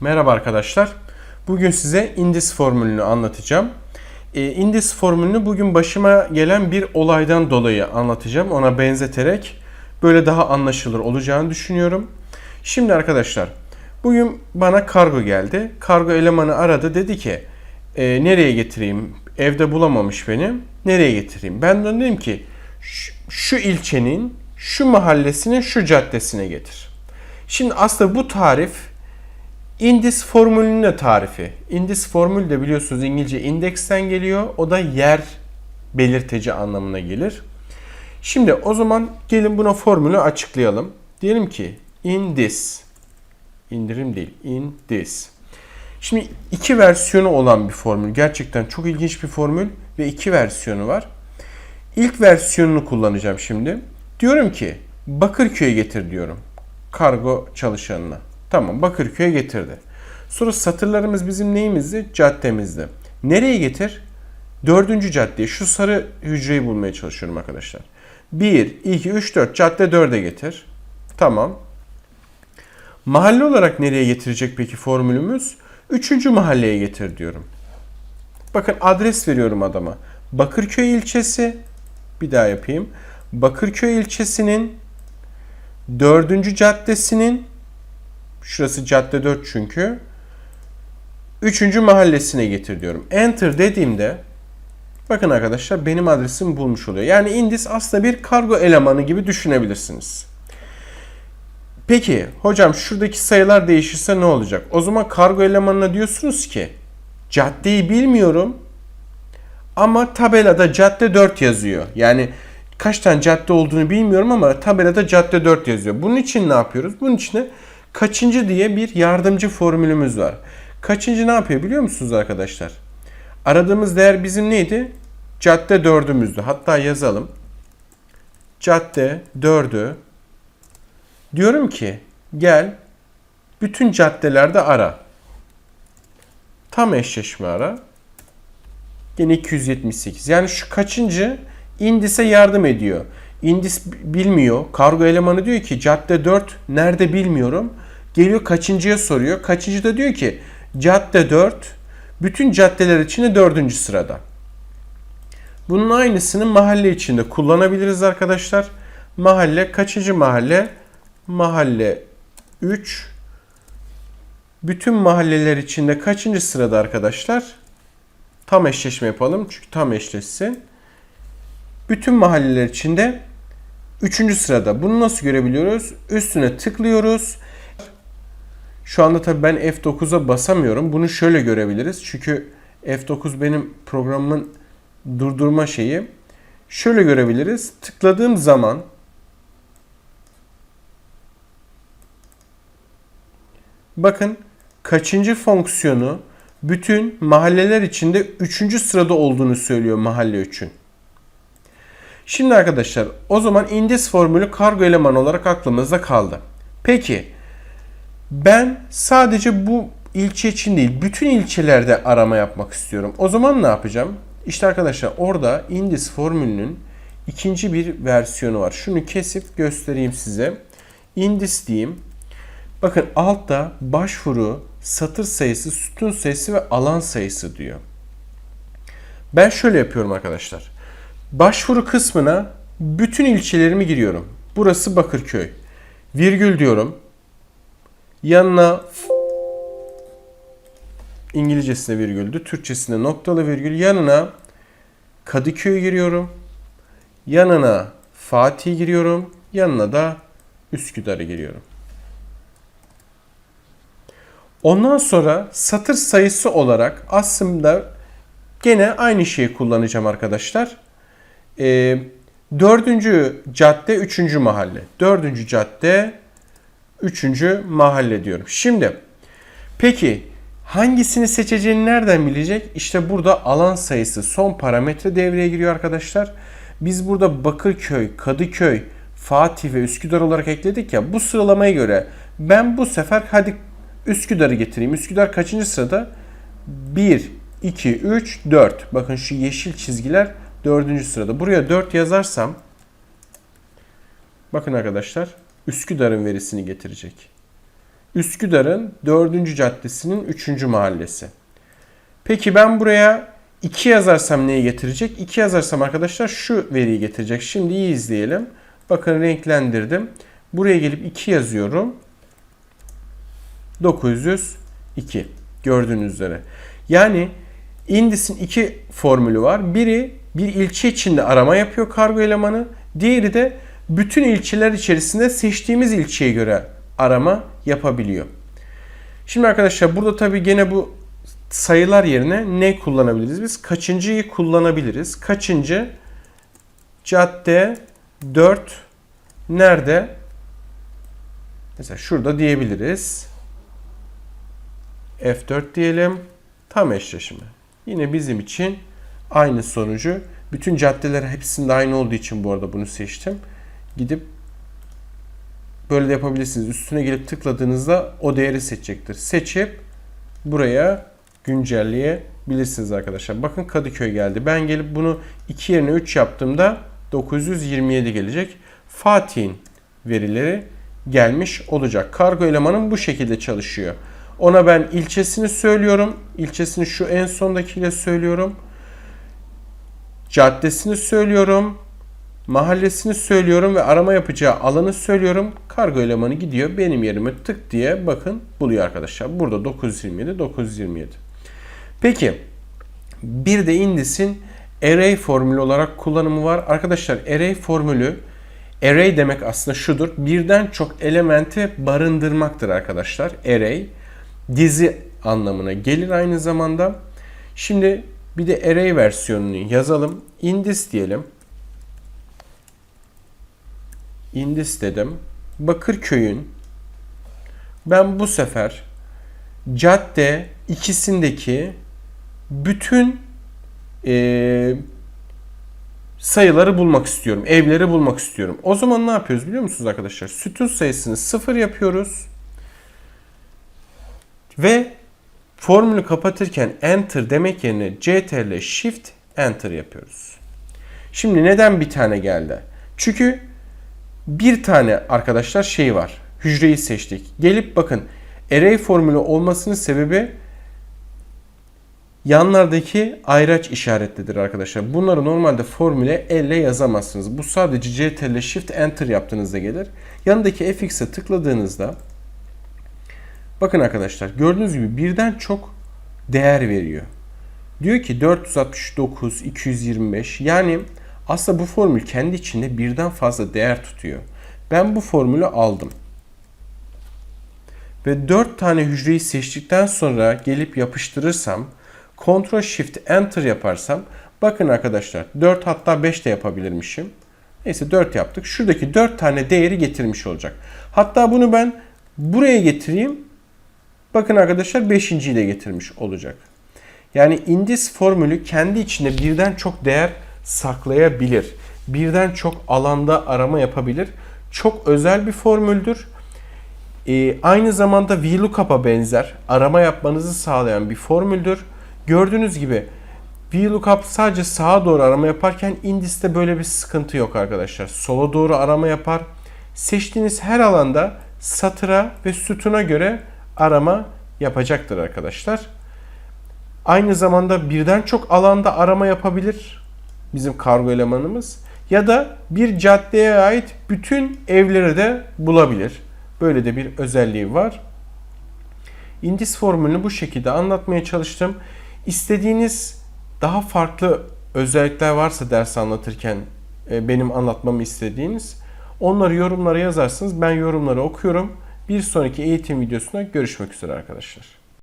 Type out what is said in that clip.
Merhaba arkadaşlar. Bugün size indis formülünü anlatacağım. E, indis formülünü bugün başıma gelen bir olaydan dolayı anlatacağım. Ona benzeterek böyle daha anlaşılır olacağını düşünüyorum. Şimdi arkadaşlar bugün bana kargo geldi. Kargo elemanı aradı dedi ki e, nereye getireyim? Evde bulamamış beni. Nereye getireyim? Ben de dedim ki şu, şu ilçenin şu mahallesinin şu caddesine getir. Şimdi aslında bu tarif indis formülünün de tarifi. Indis formül de biliyorsunuz İngilizce indeksten geliyor. O da yer belirteci anlamına gelir. Şimdi o zaman gelin buna formülü açıklayalım. Diyelim ki in this indirim değil in this. Şimdi iki versiyonu olan bir formül. Gerçekten çok ilginç bir formül ve iki versiyonu var. İlk versiyonunu kullanacağım şimdi. Diyorum ki Bakırköy'e getir diyorum. Kargo çalışanına. Tamam Bakırköy'e getirdi. Sonra satırlarımız bizim neyimizdi? Caddemizdi. Nereye getir? Dördüncü caddeye şu sarı hücreyi bulmaya çalışıyorum arkadaşlar. 1, 2, 3, 4 cadde 4'e getir. Tamam. Mahalle olarak nereye getirecek peki formülümüz? Üçüncü mahalleye getir diyorum. Bakın adres veriyorum adama. Bakırköy ilçesi bir daha yapayım. Bakırköy ilçesinin dördüncü caddesinin şurası cadde 4 çünkü üçüncü mahallesine getir diyorum. Enter dediğimde bakın arkadaşlar benim adresimi bulmuş oluyor. Yani Indis aslında bir kargo elemanı gibi düşünebilirsiniz. Peki hocam şuradaki sayılar değişirse ne olacak? O zaman kargo elemanına diyorsunuz ki caddeyi bilmiyorum ama tabelada cadde 4 yazıyor. Yani kaç tane cadde olduğunu bilmiyorum ama tabelada cadde 4 yazıyor. Bunun için ne yapıyoruz? Bunun için de kaçıncı diye bir yardımcı formülümüz var. Kaçıncı ne yapıyor biliyor musunuz arkadaşlar? Aradığımız değer bizim neydi? Cadde 4'ümüzdü. Hatta yazalım. Cadde 4'ü Diyorum ki gel bütün caddelerde ara. Tam eşleşme ara. Yine 278. Yani şu kaçıncı indise yardım ediyor. Indis bilmiyor. Kargo elemanı diyor ki cadde 4 nerede bilmiyorum. Geliyor kaçıncıya soruyor. Kaçıncı da diyor ki cadde 4 bütün caddeler içinde dördüncü sırada. Bunun aynısını mahalle içinde kullanabiliriz arkadaşlar. Mahalle kaçıncı mahalle? Mahalle 3. Bütün mahalleler içinde kaçıncı sırada arkadaşlar? Tam eşleşme yapalım çünkü tam eşleşsin. Bütün mahalleler içinde 3. sırada. Bunu nasıl görebiliyoruz? Üstüne tıklıyoruz. Şu anda tabii ben F9'a basamıyorum. Bunu şöyle görebiliriz. Çünkü F9 benim programımın durdurma şeyi. Şöyle görebiliriz. Tıkladığım zaman Bakın kaçıncı fonksiyonu bütün mahalleler içinde 3. sırada olduğunu söylüyor mahalle 3'ün. Şimdi arkadaşlar o zaman indis formülü kargo elemanı olarak aklımızda kaldı. Peki ben sadece bu ilçe için değil bütün ilçelerde arama yapmak istiyorum. O zaman ne yapacağım? İşte arkadaşlar orada indis formülünün ikinci bir versiyonu var. Şunu kesip göstereyim size. Indis diyeyim. Bakın altta başvuru, satır sayısı, sütun sayısı ve alan sayısı diyor. Ben şöyle yapıyorum arkadaşlar. Başvuru kısmına bütün ilçelerimi giriyorum. Burası Bakırköy. Virgül diyorum. Yanına İngilizcesine virgüldü. Türkçesine noktalı virgül. Yanına Kadıköy giriyorum. Yanına Fatih giriyorum. Yanına da Üsküdar'ı giriyorum. Ondan sonra satır sayısı olarak aslında gene aynı şeyi kullanacağım arkadaşlar. Ee, dördüncü cadde, üçüncü mahalle. Dördüncü cadde, üçüncü mahalle diyorum. Şimdi peki hangisini seçeceğini nereden bilecek? İşte burada alan sayısı son parametre devreye giriyor arkadaşlar. Biz burada Bakırköy, Kadıköy, Fatih ve Üsküdar olarak ekledik ya bu sıralamaya göre ben bu sefer hadi Üsküdar'ı getireyim. Üsküdar kaçıncı sırada? 1, 2, 3, 4. Bakın şu yeşil çizgiler 4. sırada. Buraya 4 yazarsam bakın arkadaşlar Üsküdar'ın verisini getirecek. Üsküdar'ın 4. caddesinin 3. mahallesi. Peki ben buraya 2 yazarsam neyi getirecek? 2 yazarsam arkadaşlar şu veriyi getirecek. Şimdi iyi izleyelim. Bakın renklendirdim. Buraya gelip 2 yazıyorum. 902. Gördüğünüz üzere. Yani Indis'in iki formülü var. Biri bir ilçe içinde arama yapıyor kargo elemanı. Diğeri de bütün ilçeler içerisinde seçtiğimiz ilçeye göre arama yapabiliyor. Şimdi arkadaşlar burada tabii gene bu sayılar yerine ne kullanabiliriz? Biz kaçıncıyı kullanabiliriz. Kaçıncı? Cadde 4 nerede? Mesela şurada diyebiliriz. F4 diyelim. Tam eşleşimi. Yine bizim için aynı sonucu. Bütün caddeler hepsinde aynı olduğu için bu arada bunu seçtim. Gidip böyle de yapabilirsiniz. Üstüne gelip tıkladığınızda o değeri seçecektir. Seçip buraya güncelleyebilirsiniz arkadaşlar. Bakın Kadıköy geldi. Ben gelip bunu 2 yerine 3 yaptığımda 927 gelecek. Fatih'in verileri gelmiş olacak. Kargo elemanım bu şekilde çalışıyor. Ona ben ilçesini söylüyorum. İlçesini şu en sondakiyle söylüyorum. Caddesini söylüyorum. Mahallesini söylüyorum ve arama yapacağı alanı söylüyorum. Kargo elemanı gidiyor benim yerime tık diye bakın buluyor arkadaşlar. Burada 927 927. Peki bir de Indis'in array formülü olarak kullanımı var. Arkadaşlar array formülü array demek aslında şudur. Birden çok elementi barındırmaktır arkadaşlar. Array dizi anlamına gelir aynı zamanda. Şimdi bir de array versiyonunu yazalım. Indis diyelim. Indis dedim. Bakırköy'ün ben bu sefer cadde ikisindeki bütün e, sayıları bulmak istiyorum. Evleri bulmak istiyorum. O zaman ne yapıyoruz biliyor musunuz arkadaşlar? Sütun sayısını sıfır yapıyoruz. Ve formülü kapatırken enter demek yerine ctrl shift enter yapıyoruz. Şimdi neden bir tane geldi? Çünkü bir tane arkadaşlar şey var. Hücreyi seçtik. Gelip bakın array formülü olmasının sebebi yanlardaki ayraç işaretlidir arkadaşlar. Bunları normalde formüle elle yazamazsınız. Bu sadece ctrl shift enter yaptığınızda gelir. Yanındaki fx'e tıkladığınızda bakın arkadaşlar gördüğünüz gibi birden çok değer veriyor. Diyor ki 469, 225 yani aslında bu formül kendi içinde birden fazla değer tutuyor. Ben bu formülü aldım. Ve 4 tane hücreyi seçtikten sonra gelip yapıştırırsam Ctrl Shift Enter yaparsam bakın arkadaşlar 4 hatta 5 de yapabilirmişim. Neyse 4 yaptık. Şuradaki 4 tane değeri getirmiş olacak. Hatta bunu ben buraya getireyim. Bakın arkadaşlar 5.yi de getirmiş olacak. Yani indis formülü kendi içinde birden çok değer saklayabilir. Birden çok alanda arama yapabilir. Çok özel bir formüldür. Ee, aynı zamanda VLOOKUP'a benzer arama yapmanızı sağlayan bir formüldür. Gördüğünüz gibi VLOOKUP sadece sağa doğru arama yaparken Indis'te böyle bir sıkıntı yok arkadaşlar. Sola doğru arama yapar. Seçtiğiniz her alanda satıra ve sütuna göre arama yapacaktır arkadaşlar. Aynı zamanda birden çok alanda arama yapabilir bizim kargo elemanımız. Ya da bir caddeye ait bütün evleri de bulabilir. Böyle de bir özelliği var. Indis formülünü bu şekilde anlatmaya çalıştım. İstediğiniz daha farklı özellikler varsa ders anlatırken e, benim anlatmamı istediğiniz onları yorumlara yazarsınız. Ben yorumları okuyorum. Bir sonraki eğitim videosunda görüşmek üzere arkadaşlar.